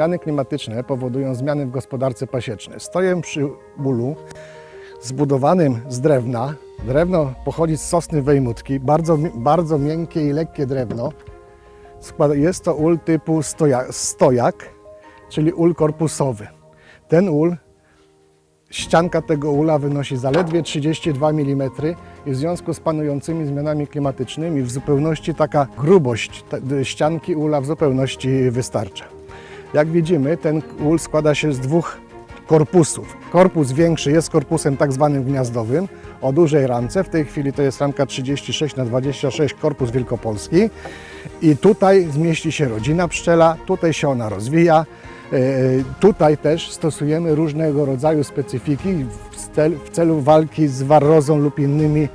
Zmiany klimatyczne powodują zmiany w gospodarce pasiecznej. Stoję przy ulu zbudowanym z drewna. Drewno pochodzi z sosny wejmutki, bardzo, bardzo miękkie i lekkie drewno. Jest to ul typu stoja, stojak, czyli ul korpusowy. Ten ul, ścianka tego ula wynosi zaledwie 32 mm i w związku z panującymi zmianami klimatycznymi w zupełności taka grubość ścianki ula w zupełności wystarcza. Jak widzimy, ten ul składa się z dwóch korpusów. Korpus większy jest korpusem tak zwanym gniazdowym o dużej ramce. W tej chwili to jest ramka 36 na 26 korpus wielkopolski. I tutaj zmieści się rodzina pszczela, tutaj się ona rozwija. E, Tutaj też stosujemy różnego rodzaju specyfiki w celu walki z warrozą lub innymi e,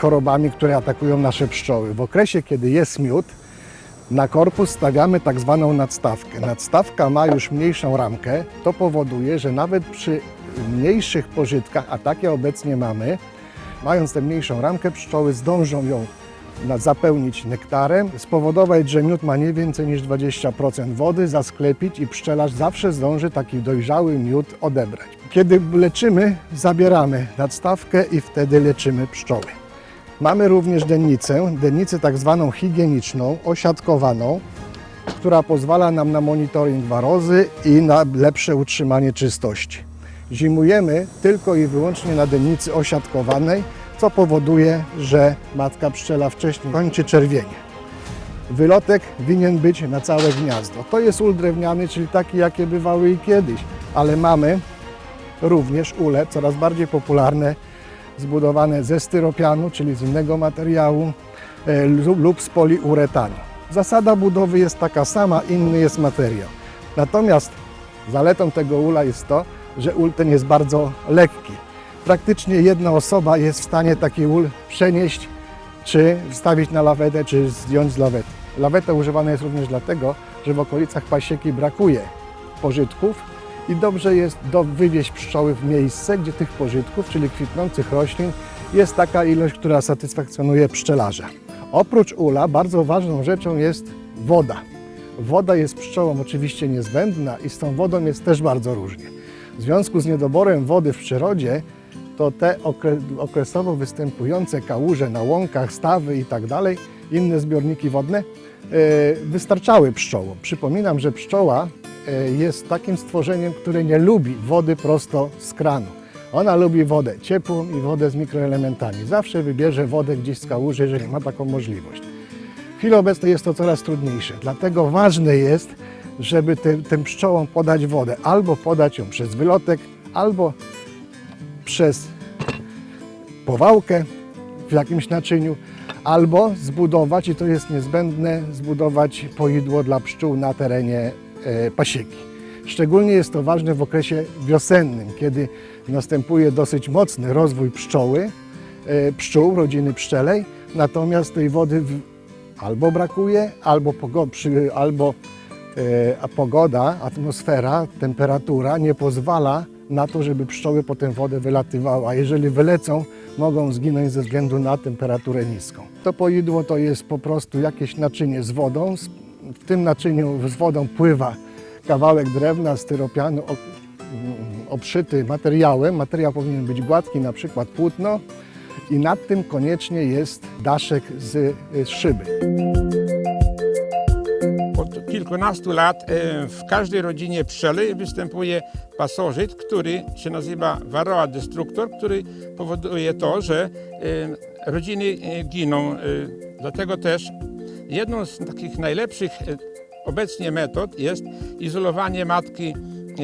chorobami, które atakują nasze pszczoły. W okresie, kiedy jest miód, na korpus stawiamy tak zwaną nadstawkę. Nadstawka ma już mniejszą ramkę. To powoduje, że nawet przy mniejszych pożytkach, a takie obecnie mamy, mając tę mniejszą ramkę, pszczoły zdążą ją zapełnić nektarem, spowodować, że miód ma nie więcej niż 20% wody, zasklepić i pszczelarz zawsze zdąży taki dojrzały miód odebrać. Kiedy leczymy, zabieramy nadstawkę i wtedy leczymy pszczoły. Mamy również dennicę, dennicę tak zwaną higieniczną, osiadkowaną, która pozwala nam na monitoring warozy i na lepsze utrzymanie czystości. Zimujemy tylko i wyłącznie na dennicy osiadkowanej, co powoduje, że matka pszczela wcześniej kończy czerwienie. Wylotek winien być na całe gniazdo. To jest ul drewniany, czyli taki, jakie bywały i kiedyś, ale mamy również ule coraz bardziej popularne, zbudowane ze styropianu, czyli z innego materiału e, lub, z poliuretanu. Zasada budowy jest taka sama, inny jest materiał. Natomiast zaletą tego ula jest to, że ul ten jest bardzo lekki. Praktycznie jedna osoba jest w stanie taki ul przenieść, czy wstawić na lawetę, czy zdjąć z lawety. Laweta używana jest również dlatego, że w okolicach pasieki brakuje pożytków i dobrze jest do wywieźć pszczoły w miejsce, gdzie tych pożytków, czyli kwitnących roślin, jest taka ilość, która satysfakcjonuje pszczelarza. Oprócz ula bardzo ważną rzeczą jest woda. Woda jest pszczołom oczywiście niezbędna i z tą wodą jest też bardzo różnie. W związku z niedoborem wody w przyrodzie, to te okre- okresowo występujące kałuże na łąkach, stawy i tak inne zbiorniki wodne, e, wystarczały pszczołom. Przypominam, że pszczoła jest takim stworzeniem, które nie lubi wody prosto z kranu. Ona lubi wodę ciepłą i wodę z mikroelementami. Zawsze wybierze wodę gdzieś z kałuży, jeżeli ma taką możliwość. W chwili obecnej jest to coraz trudniejsze, dlatego ważne jest, żeby tym, tym pszczołom podać wodę. Albo podać ją przez wylotek, albo przez powałkę w jakimś naczyniu, albo zbudować, i to jest niezbędne, zbudować poidło dla pszczół na terenie e, pasieki. Szczególnie jest to ważne w okresie wiosennym, kiedy następuje dosyć mocny rozwój pszczoły, e, pszczół, rodziny pszczelej, natomiast tej wody albo brakuje, albo, albo e, pogoda, atmosfera, temperatura nie pozwala na to, żeby pszczoły po tę wodę wylatywały, a jeżeli wylecą, mogą zginąć ze względu na temperaturę niską. To poidło to jest po prostu jakieś naczynie z wodą. W tym naczyniu z wodą pływa kawałek drewna, styropianu obszyty materiałem. Materiał powinien być gładki, na przykład płótno i nad tym koniecznie jest daszek z y, szyby. Od kilkunastu lat e, w każdej rodzinie pszczeli występuje pasożyt, który się nazywa Varroa destructor, który powoduje to, że e, rodziny giną. Dlatego też jedną z takich najlepszych e, obecnie metod jest izolowanie matki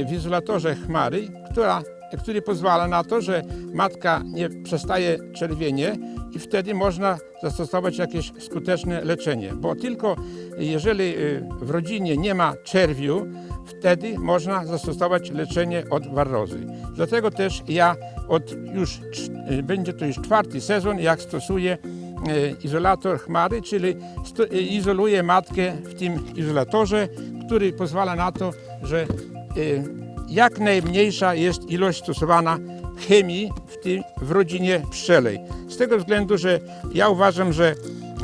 w izolatorze chmary, która, który pozwala na to, że matka nie przestaje czerwienie i wtedy można zastosować jakieś skuteczne leczenie, bo tylko jeżeli y, w rodzinie nie ma czerwiu, wtedy można zastosować leczenie od warrozy. Dlatego też ja od już, będzie to już czwarty sezon, jak stosuję izolator chmary, czyli sto, y, izoluję matkę w tym izolatorze, który pozwala na to, że y, jak najmniejsza jest ilość stosowana chemii w, tym, w rodzinie pszczelej. Z tego względu, że ja uważam, że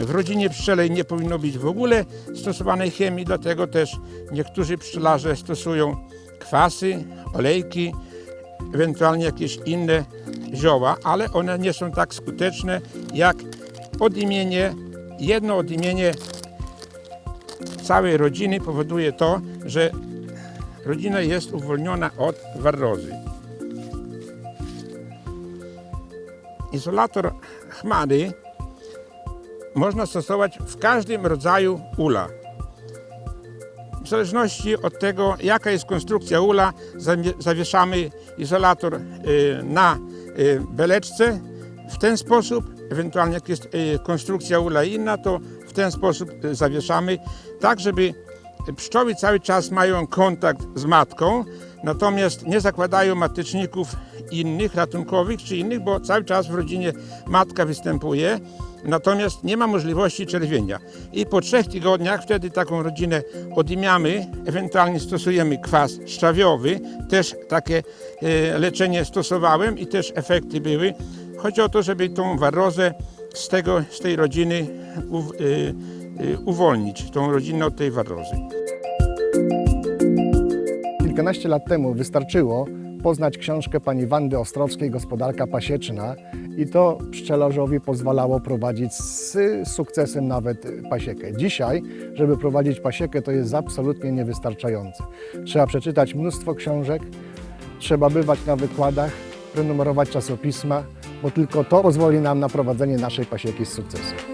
W rodzinie pszczelej nie powinno być w ogóle stosowanej chemii, dlatego też niektórzy pszczelarze stosują kwasy, olejki, ewentualnie jakieś inne zioła, ale one nie są tak skuteczne jak odimienie, jedno odimienie całej rodziny powoduje to, że rodzina jest uwolniona od warrozy. Izolator chmary można stosować w każdym rodzaju ula. W zależności od tego, jaka jest konstrukcja ula, zawieszamy izolator y, na y, beleczce w ten sposób, ewentualnie jak jest y, konstrukcja ula inna, to w ten sposób y, zawieszamy, tak żeby pszczoły cały czas mają kontakt z matką, natomiast nie zakładają mateczników innych, ratunkowych czy innych, bo cały czas w rodzinie matka występuje, natomiast nie ma możliwości czerwienia. I po trzech tygodniach wtedy taką rodzinę odimiamy, ewentualnie stosujemy kwas szczawiowy, też takie e, leczenie stosowałem i też efekty były. Chodzi o to, żeby tą warrozę z, tego, z tej rodziny e, e, uwolnić, tą rodzinę od tej warrozy. Kilkanaście lat temu wystarczyło poznać książkę pani Wandy Ostrowskiej Gospodarka pasieczna i to pszczelarzowi pozwalało prowadzić z sukcesem nawet pasiekę. Dzisiaj, żeby prowadzić pasiekę, to jest absolutnie niewystarczające. Trzeba przeczytać mnóstwo książek, trzeba bywać na wykładach, prenumerować czasopisma, bo tylko to pozwoli nam na prowadzenie naszej pasieki z sukcesem.